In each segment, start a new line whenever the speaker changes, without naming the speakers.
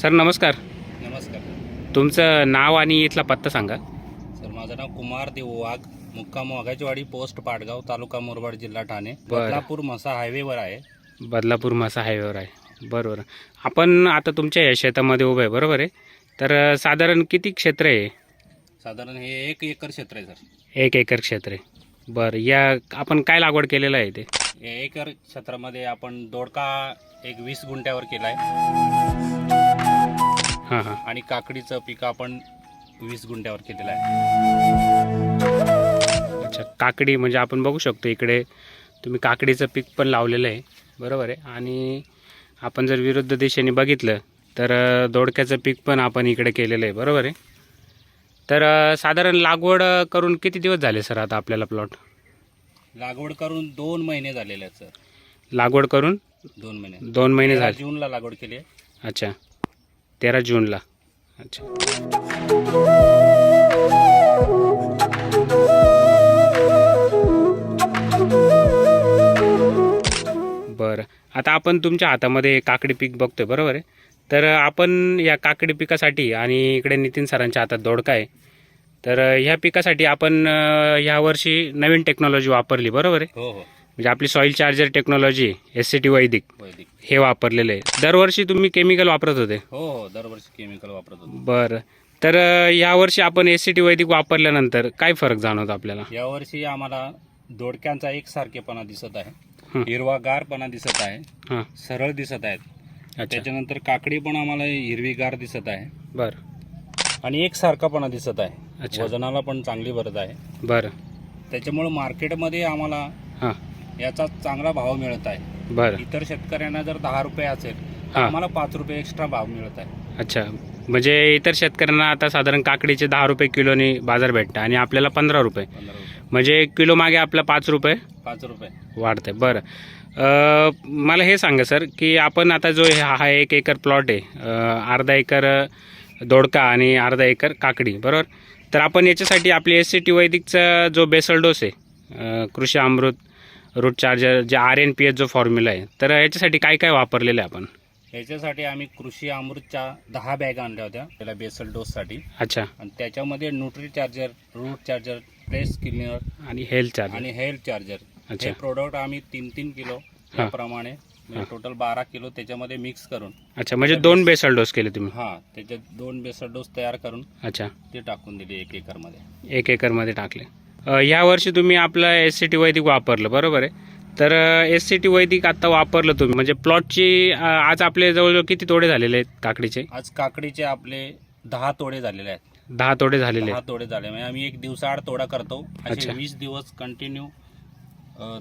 Sir नमस्कार.
नमस्कार.
तुमचं नाव आणि इथला पत्ता सांगा.
सर माझं नाव कुमार देव वाघ मुक्काम वाघाचीवाडी पोस्ट पाटगाव तालुका मुरबाड जिल्हा ठाणे. बदलापूर मसा हायवेवर आहे.
बदलापूर मासा हायवेवर आहे. बरोबर. आपण आता तुमच्या या शेतामध्ये उभं आहे बरोबर आहे? तर साधारण किती क्षेत्र आहे
साधारण हे एक एकर क्षेत्र आहे सर.
एक एकर क्षेत्र आहे. बरं या आपण काय लागवड केलेलं आहे ते?
एकर क्षेत्रामध्ये आपण दोडका एक वीस गुंठ्यावर केला आहे.
हां हां.
आणि काकडीचं पीक आपण वीस गुंठ्यावर केलेलं आहे.
अच्छा काकडी म्हणजे आपण बघू शकतो इकडे. तुम्ही काकडीचं पीक पण लावलेलं आहे. बरोबर आहे. आणि आपण जर विरुद्ध दिशेने बघितलं तर दोडक्याचं पीक पण आपण इकडे केलेलं आहे. बरोबर आहे. तर साधारण लागवड करून किती दिवस झाले सर आता आपल्याला प्लॉट
लागवड करून दोन महिने झालेले आहेत सर.
लागवड करून
दोन महिने.
दोन महिने झाले.
जूनला लागवड केली आहे.
अच्छा. तेरा जूनला. अच्छा. बरं. आता आपण तुमच्या हातामध्ये काकडी पीक बघतोय बरोबर आहे? तर आपण या काकडी पिकासाठी आणि इकडे नितीन सरांच्या हातात दोडका आहे. तर ह्या पिकासाठी आपण ह्या वर्षी नवीन टेक्नॉलॉजी वापरली बरोबर आहे?
हो हो.
म्हणजे आपली soil charger technology S C T Vaidik
Vaidik.
हे वापरलेलं आहे. दरवर्षी तुम्ही केमिकल वापरत होते?
हो हो. दरवर्षी केमिकल वापरत होतो.
बरं. तर यावर्षी आपण एस सी टी वैदिक वापरल्यानंतर काय फरक जाणवतो आपल्याला?
यावर्षी आम्हाला दोडक्यांचा एकसारखेपणा दिसत आहे. हिरवागारपणा दिसत आहे.
हां.
सरळ दिसत आहेत. त्याच्यानंतर काकडी पण आम्हाला हिरवीगार दिसत आहे.
बरं.
आणि एकसारखापणा दिसत आहे. वजनाला पण चांगली भरत आहे.
बरं.
त्याच्यामुळे मार्केटमध्ये आम्हाला
हां.
याचा चांगला भाव मिळत आहे.
बरं.
इतर शेतकऱ्यांना जर दहा रुपये असेल तर
हां.
आम्हाला पाच रुपये एक्स्ट्रा भाव मिळत आहे.
अच्छा. म्हणजे इतर शेतकऱ्यांना आता साधारण काकडीचे दहा रुपये किलोनी बाजार भेटतं आणि आपल्याला पंधरा रुपये.
पंधरा रुपये.
म्हणजे किलो मागे आपला पाच रुपये
पाच रुपये.
वाढतंय. बरं. अं, मला हे सांगा सर की आपण आता जो हा हा एक एकर प्लॉट आहे अं, अर्धा एकर अं, दोडका आणि अर्धा एकर काकडी बरोबर? तर आपण याच्यासाठी आपली एस सी टी वैदिकचा जो बेसल डोस आहे अं, Krushi Amrut root charger J R N P H जो फॉर्म्युला आहे तर याच्यासाठी काय काय वापरलेलं आहे आपण?
याच्यासाठी आम्ही कृषी अमृतच्या दहा बॅग आणल्या होत्या त्याला बेसल डोससाठी.
अच्छा.
आणि त्याच्यामध्ये nutri charger root charger place cleaner
आणि हेल्थ चार्जर
आणि हेल्थ चार्जर
अच्छा.
हे प्रोडक्ट आम्ही तीन तीन किलो
हा.
याप्रमाणे
हा.
टोटल बारा किलो त्याच्यामध्ये मिक्स करून.
अच्छा म्हणजे दोन बेसल डोस केले तुम्ही?
हा त्याच्यात दोन बेसर डोस तयार करून
अच्छा.
ते टाकून दिले एक एकरमध्ये.
एक एकरमध्ये टाकले. अ, ह्या वर्षी तुम्ही आपलं एस सी टी वैदिक वापरलं बरोबर आहे? तर एस सी टी वैदिक आता वापरलं तुम्ही. म्हणजे प्लॉटची आज आपले जवळजवळ किती तोडे झालेले आहेत काकडीचे?
आज काकडीचे आपले दहा तोडे झालेले आहेत.
दहा तोडे झालेले
दहा तोडे झाले. म्हणजे आम्ही एक दिवसाआड तोडा करतो. असे. वीस दिवस कंटिन्यू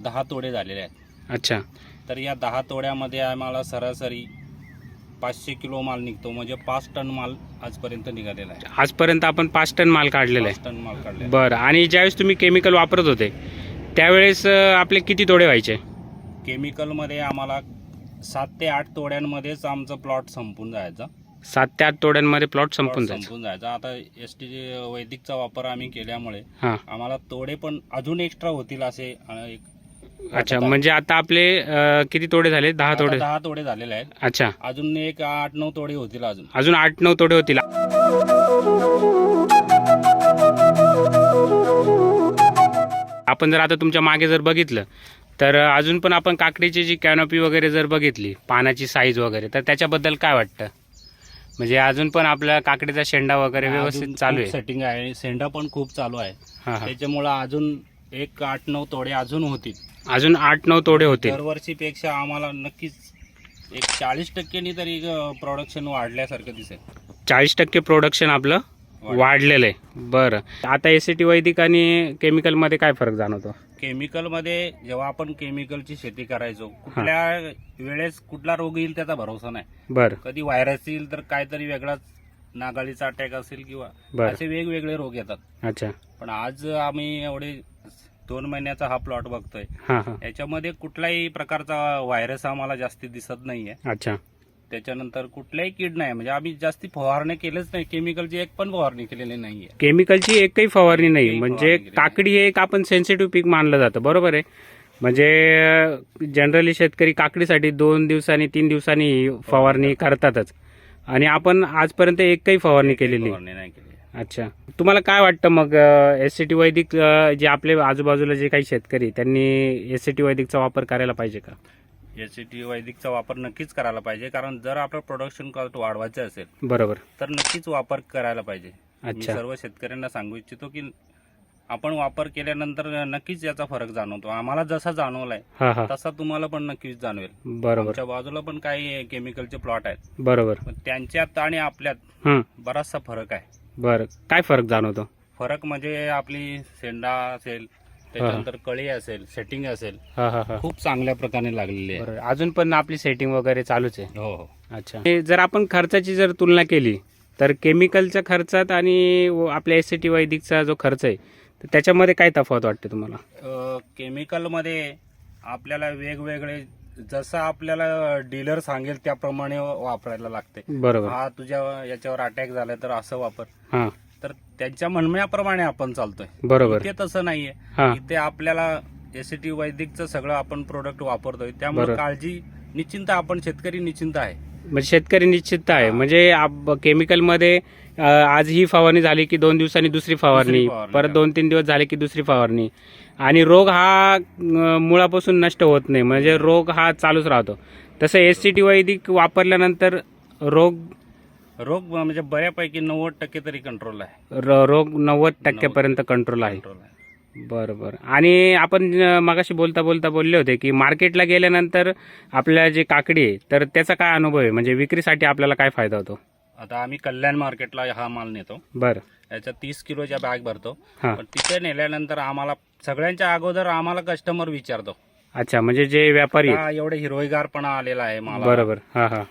दहा तोडे झालेले आहेत.
अच्छा.
तर या दहा तोड्यामध्ये आम्हाला सरासरी पाचशे किलो माल निघतो. म्हणजे पाच टन माल आजपर्यंत निघालेला आहे.
आजपर्यंत आपण पाच टन माल काढलेला
पाच टन माल काढले
आहे. बरं. आणि ज्यावेळेस तुम्ही केमिकल वापरत होते त्यावेळेस अ, आपले किती तोडे व्हायचे?
केमिकलमध्ये आम्हाला सात ते आठ तोड्यांमध्येच आमचं प्लॉट संपून जायचा.
सात ते आठ तोड्यांमध्ये प्लॉट संपून जायचं.
संपून जायचा. आता एस टी वैदिकचा वापर आम्ही केल्यामुळे
हां.
आम्हाला तोडे पण अजून एक्स्ट्रा होतील असे अ, एक
अच्छा. म्हणजे आता आपले अ, किती तोडे झाले? दहा
आता
तोडे?
दहा तोडे झालेले आहेत.
अच्छा.
अजून एक आठ नऊ तोडे होतील अजून.
अजून आठ नऊ तोडे होतील. आपण जर आता तुमच्या मागे जर बघितलं तर अजून पण आपण काकडीची जी कॅनोपी वगैरे जर बघितली पानाची साईज वगैरे तर त्याच्याबद्दल काय वाटतं? म्हणजे अजून पण आपल्या काकडीचा शेंडा वगैरे व्यवस्थित चालू आहे.
सेटिंग आहे. आणि सेंडा पण खूप चालू आहे.
हां हां.
त्याच्यामुळं अजून एक आठ नऊ तोडे अजून होतील.
अजून आठ नऊ तोडे होतील.
दरवर्षीपेक्षा आम्हाला नक्कीच एक चाळीस टक्क्यांनी तरी प्रोडक्शन वाढल्यासारखं दिसेल.
चाळीस टक्के प्रोडक्शन आपलं वाढलेलं आहे. बरं. आता एस सी टी वैदिक आणि केमिकलमध्ये काय फरक जाणवतो?
केमिकलमध्ये जेव्हा आपण केमिकलची शेती करायचो कुठल्या वेळेस कुठला रोग येईल त्याचा भरोसा नाही.
बरं.
कधी व्हायरस येईल तर काहीतरी वेगळाच नागाळीचा अटॅक असेल किंवा असे वेगवेगळे रोग येतात.
अच्छा.
पण आज आम्ही एवढे दोन महिन्याचा हा प्लॉट बघतोय. याच्यामध्ये कुठलाही प्रकारचा व्हायरस आम्हाला जास्ती दिसत नाहीये.
अच्छा.
त्याच्यानंतर कुठलाही कीड नाही. म्हणजे आम्ही जास्ती फवारणी केलेच नाही. केमिकलची एक पण फवारणी केलेली नाहीये.
केमिकलची एकही फवारणी नाही. म्हणजे काकडी हे एक आपण सेन्सिटिव्ह पीक मानलं जातं. बरोबर आहे? म्हणजे जनरली शेतकरी काकडीसाठी दोन दिवसांनी तीन दिवसांनी फवारणी करतातच. आणि आपण आजपर्यंत एकही फवारणी केलेली नाही. अच्छा. तुम्हाला काय वाटतं मग एस सी टी वैदिक जे आपले आजूबाजूला जे काही शेतकरी त्यांनी एस सी टी वैदिकचा वापर करायला पाहिजे का?
एस सी टी वैदिकचा वापर नक्कीच करायला पाहिजे कारण जर आपलं प्रोडक्शन कॉस्ट वाढवायचं असेल
बरोबर.
तर नक्कीच वापर करायला पाहिजे. मी
अच्छा.
सर्व शेतकऱ्यांना सांगू इच्छितो की आपण वापर केल्यानंतर नक्कीच याचा फरक जाणवतो. आम्हाला जसा जाणवलाय तसा तुम्हाला पण नक्कीच जाणवेल.
बरोबर.
बाजूला पण काही केमिकलचे प्लॉट आहेत.
बरोबर.
पण त्यांच्यात आणि आपल्यात बराचसा फरक आहे.
बरं. काय फरक जाणवतो?
फरक म्हणजे आपली शेंडा असेल त्याच्यानंतर कळी असेल सेटिंग असेल
हा हा हा.
खूप चांगल्या प्रकारे लागलेली आहे.
अजून पण आपली सेटिंग वगैरे चालूच आहे?
हो हो.
अच्छा. जर आपण खर्चाची जर तुलना केली तर केमिकलच्या खर्चात आणि आपल्या एस सी टी वैदिकचा जो खर्च आहे तर त्याच्यामध्ये काय तफावत वाटते तुम्हाला?
केमिकलमध्ये आपल्याला वेगवेगळे जसं आपल्याला डीलर सांगेल त्याप्रमाणे वापरायला लागते.
बरोबर.
हा तुझ्या याच्यावर अटॅक झाला तर असं वापर.
हां.
तर त्यांच्या म्हणण्याप्रमाणे आपण चालतोय.
बरोबर.
इथे तसं नाहीये. इथे आपल्याला एसीटी वैदिकचं सगळं आपण प्रोडक्ट वापरतोय. त्यामुळे. काळजी निश्चिंत आपण शेतकरी निश्चिंत आहे.
म्हणजे शेतकरी निश्चित आहे. म्हणजे केमिकलमध्ये आज ही फवारणी झाली की दोन दिवसांनी दुसरी फवारणी परत. दोन तीन दिवस झाले की दुसरी फवारणी. आणि रोग हा मुळापासून नष्ट होत नाही. म्हणजे रोग हा चालूच राहतो. तसं एस सी टी वैदिक वापरल्यानंतर रोग
रोग म्हणजे बऱ्यापैकी नव्वद टक्के तरी कंट्रोल आहे.
रोग नव्वद टक्क्यापर्यंत कंट्रोल आहे. बरं बरं आणि आपण मगाशी बोलता बोलता बोलले होते की मार्केटला गेल्यानंतर आपल्या जे काकडी आहे तर त्याचा काय अनुभव आहे? म्हणजे विक्रीसाठी आपल्याला काय फायदा होतो?
आता आम्ही कल्याण मार्केटला हा माल नेतो.
बरं.
याच्या तीस किलोच्या बॅग भरतो.
हां.
पण तिथे नेल्यानंतर आम्हाला सगळ्यांच्या अगोदर आम्हाला कस्टमर विचारतो.
अच्छा म्हणजे जे व्यापारी आहेत,
का एवढे हिरवईगारपणा आलेला आहे मला
बरोबर. हा हा.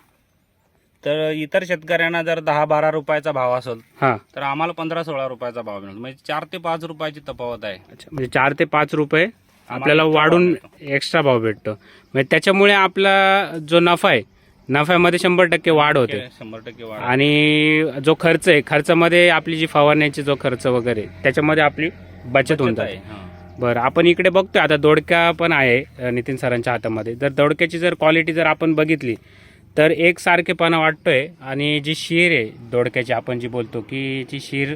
तर इतर शेतकऱ्यांना जर दहा बारा रुपयाचा भाव असेल
हा.
तर आम्हाला पंधरा सोळा रुपयाचा भाव मिळतो. म्हणजे चार ते पाच रुपयाची तफावत आहे.
अच्छा म्हणजे चार ते पाच रुपये आपल्याला वाढून एक्स्ट्रा भाव भेटतो. म्हणजे त्याच्यामुळे आपला जो नफा आहे नफ्यामध्ये शंभर टक्के वाढ होते.
शंभर टक्के वाढ
आणि जो खर्च आहे खर्चामध्ये आपली जी फवारण्याची जो खर्च वगैरे त्याच्यामध्ये आपली बचत होऊन जाते.
आहे.
बरं आपण इकडे बघतोय आता दोडका पण आहे नितीन सरांच्या हातामध्ये. जर दोडक्याची जर क्वालिटी जर आपण बघितली तर एक सारखेपणा वाटतोय आणि जी शीर आहे दोडक्याची आपण जी बोलतो की जी शीर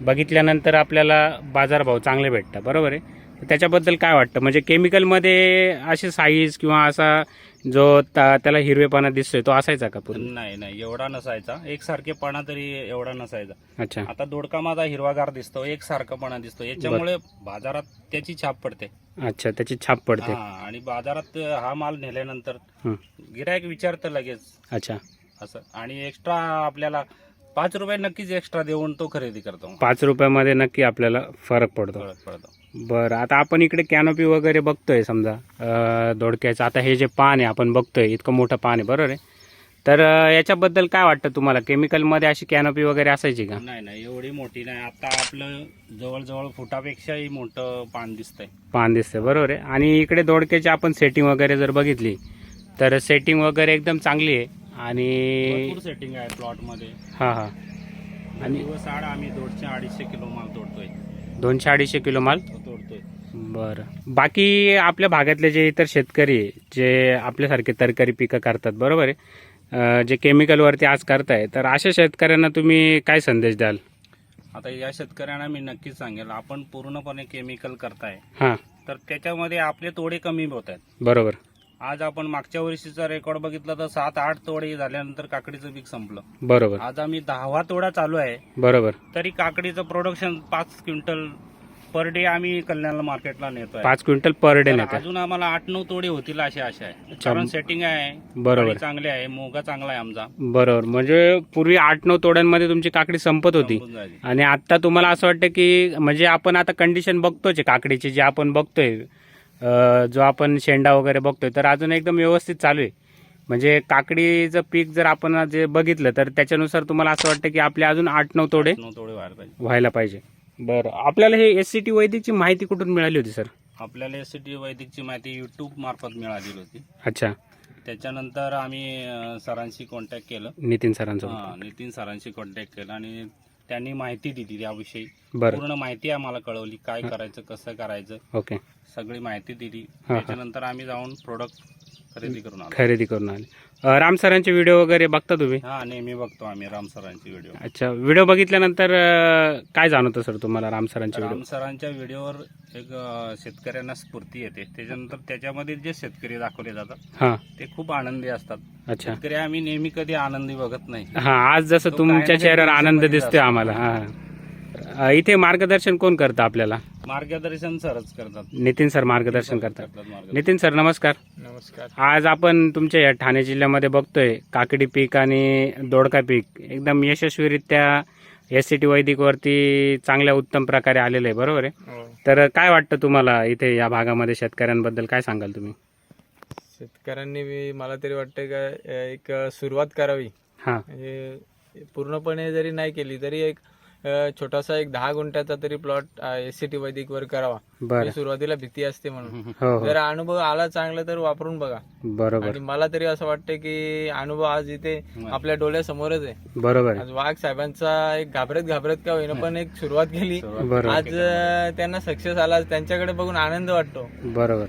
बघितल्यानंतर आपल्याला बाजारभाव चांगले भेटतात. बरोबर आहे? त्याच्याबद्दल काय वाटतं? म्हणजे केमिकलमध्ये असे साईज किंवा असा जो त्याला हिरवेपणा दिसतोय तो असायचा का पूर्ण?
नाही नाही. एवढा नसायचा. एकसारखेपणा तरी एवढा नसायचा.
अच्छा.
आता दोडका माझा हिरवागार दिसतो एक सारखापणा दिसतो. याच्यामुळे बाजारात त्याची छाप पडते.
अच्छा त्याची छाप पडते.
हा आणि बाजारात हा माल नेल्यानंतर. गिरायक विचारतं लगेच.
अच्छा.
असं. आणि एक्स्ट्रा आपल्याला पाच रुपये नक्कीच एक्स्ट्रा देऊन तो खरेदी करतो.
पाच रुपयामध्ये नक्की आपल्याला फरक पडतो.
फरक पडतो.
बरं आता आपण इकडे कॅनोपी वगैरे बघतोय समजा. अं, दोडक्याचं. आता हे जे पान आहे आपण बघतोय इतकं मोठं पान आहे बरोबर आहे? तर अं, याच्याबद्दल काय वाटतं तुम्हाला? केमिकलमध्ये अशी कॅनोपी वगैरे असायची का?
नाही नाही एवढी मोठी नाही. आता आपलं जवळजवळ फुटापेक्षाही मोठं पान दिसतंय.
पान दिसतंय बरोबर आहे? आणि इकडे दोडक्याची आपण सेटिंग वगैरे जर बघितली तर सेटिंग वगैरे एकदम चांगली आहे. आणि
भरपूर सेटिंग आहे प्लॉटमध्ये.
हां हां.
आणि दिवस आड आम्ही दोनशे अडीचशे किलो माल तोडतोय.
दोनशे अडीचशे किलो माल?
तोडतोय.
बरं. बाकी आपल्या भागातले जे इतर शेतकरी आहे, जे आपल्यासारखे तरकारी पिकं करतात बरोबर आहे? जे केमिकलवरती आज करताय तर अशा शेतकऱ्यांना तुम्ही काय संदेश द्याल?
आता या शेतकऱ्यांना मी नक्कीच सांगेल आपण पूर्णपणे केमिकल करताय.
हां.
तर त्याच्यामध्ये आपले तोडे कमी होत आहेत.
बरोबर.
आज आपण मागच्या वर्षीचा रेकॉर्ड बघितला तर सात आठ तोडे झाल्यानंतर काकडीचं पीक संपलं.
बरोबर.
आज आम्ही दहावा तोडा चालू आहे.
बरोबर.
तरी काकडीचं प्रोडक्शन पाच क्विंटल पर डे आम्ही कल्याण मार्केटला नेतोय.
पाच क्विंटल पर डे नेतात
अजून आम्हाला आठ नऊ तोडे होतील अशी आशा आहे. कारण सेटिंग आहे
बरोबर.
चांगले आहे मोगा चांगला आहे आमचा.
बरोबर. म्हणजे पूर्वी आठ नऊ तोड्यांमध्ये तुमची काकडी संपत होती. आणि आता तुम्हाला असं वाटतं की म्हणजे आपण आता कंडिशन बघतोच काकडीची जी आपण बघतोय. जो आपण शेंडा वगैरे बघतोय तर अजून एकदम व्यवस्थित चालू आहे. म्हणजे काकडीचं पीक जर आपण जे बघितलं तर त्याच्यानुसार तुम्हाला असं वाटतं की आपले अजून आठ नऊ तोडे
व्हायला पाहिजे.
व्हायला पाहिजे. बरं. आपल्याला हे एस सी टी वैदिकची माहिती कुठून मिळाली होती सर?
आपल्याला एस टी वैदिकची माहिती युट्यूब मार्फत मिळालेली होती.
अच्छा.
त्याच्यानंतर आम्ही सरांशी कॉन्टॅक्ट केलं.
नितीन
हा, नितीन सरांशी कॉन्टॅक्ट केलं आणि त्यांनी माहिती दिली त्याविषयी
बरं.
पूर्ण माहिती आम्हाला कळवली काय करायचं कसं करायचं.
ओके.
सगळी माहिती दिली. त्याच्यानंतर आम्ही जाऊन प्रोडक्ट खरेदी करून आलो.
खरेदी करून आले. राम सरांचे व्हिडिओ वगैरे बघता तुम्ही?
हा नेहमी बघतो आम्ही राम सरांचे व्हिडिओ.
अच्छा व्हिडिओ बघितल्यानंतर अ, काय जाणवतं सर तुम्हाला राम सरांचे
राम
व्हिडिओ?
सरांच्या व्हिडिओवर एक अं, शेतकऱ्यांना स्फूर्ती येते. त्याच्यानंतर त्याच्यामध्ये जे शेतकरी दाखवले जातात
हां.
ते खूप आनंदी असतात.
अच्छा.
शेतकरी आम्ही नेहमी कधी आनंदी बघत नाही.
हां आज जसं
तो
तुमच्या
ना
चेहऱ्यावर आनंद दिसतोय. आम्हाला हां. इथे मार्गदर्शन कोण करतं आपल्याला?
मार्गदर्शन सरच करतात.
नितीन सर मार्गदर्शन करतात.
मार्गदर्शन.
नितीन सर नमस्कार.
नमस्कार.
आज आपण तुमच्या या ठाणे जिल्ह्यामध्ये बघतोय काकडी पीक आणि दोडका पीक. एकदम यशस्वीरित्या एस सी टी वैदिकवरती चांगल्या उत्तम प्रकारे आलेलं आहे बरोबर आहे?
हो.
तर काय वाटतं तुम्हाला इथे या भागामध्ये शेतकऱ्यांबद्दल? काय सांगाल तुम्ही?
शेतकऱ्यांनी बी मला तरी वाटतं का अ, एक सुरुवात करावी.
हां.
म्हणजे पूर्णपणे जरी नाही केली तरी एक छोटासा एक दहा गुंठ्याचा तरी प्लॉट एस सी टी वैदिकवर करावा. म्हणजे सुरुवातीला भीती असते म्हणून.
हो हो.
जर अनुभव आला चांगला तर वापरून बघा.
बरोबर.
आणि मला तरी असं वाटतं की अनुभव आज इथे आपल्या डोळ्यासमोरच आहे.
बरोबर.
आज वाघ साहेबांचा एक घाबरत घाबरत का होईना पण एक सुरुवात केली. आज त्यांना सक्सेस आला त्यांच्याकडे बघून आनंद वाटतो.
बरोबर.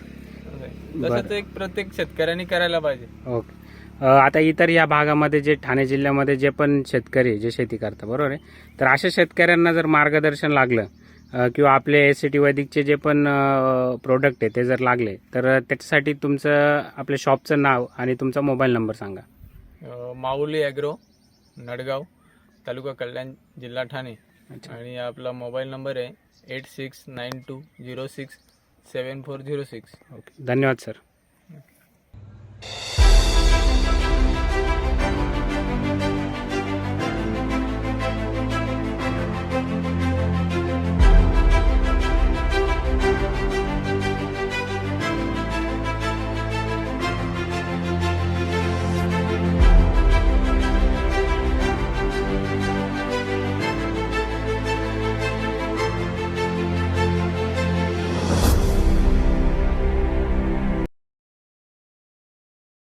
तसंच एक प्रत्येक शेतकऱ्यांनी करायला पाहिजे.
ओके. आता इतर या भागामध्ये जे ठाणे जिल्ह्यामध्ये जे पण शेतकरी जे शेती करतात बरोबर आहे? तर अशा शेतकऱ्यांना जर मार्गदर्शन लागलं किंवा आपले एस सी टी वैदिकचे जे पण प्रोडक्ट आहे ते जर लागले तर त्याच्यासाठी तुमचं आपल्या शॉपचं नाव आणि तुमचा मोबाईल नंबर सांगा.
माऊली ॲग्रो नडगाव तालुका कल्याण जिल्हा ठाणे.
अच्छा.
आणि आपला मोबाईल नंबर आहे eight six nine two zero six seven four zero six
okay धन्यवाद सर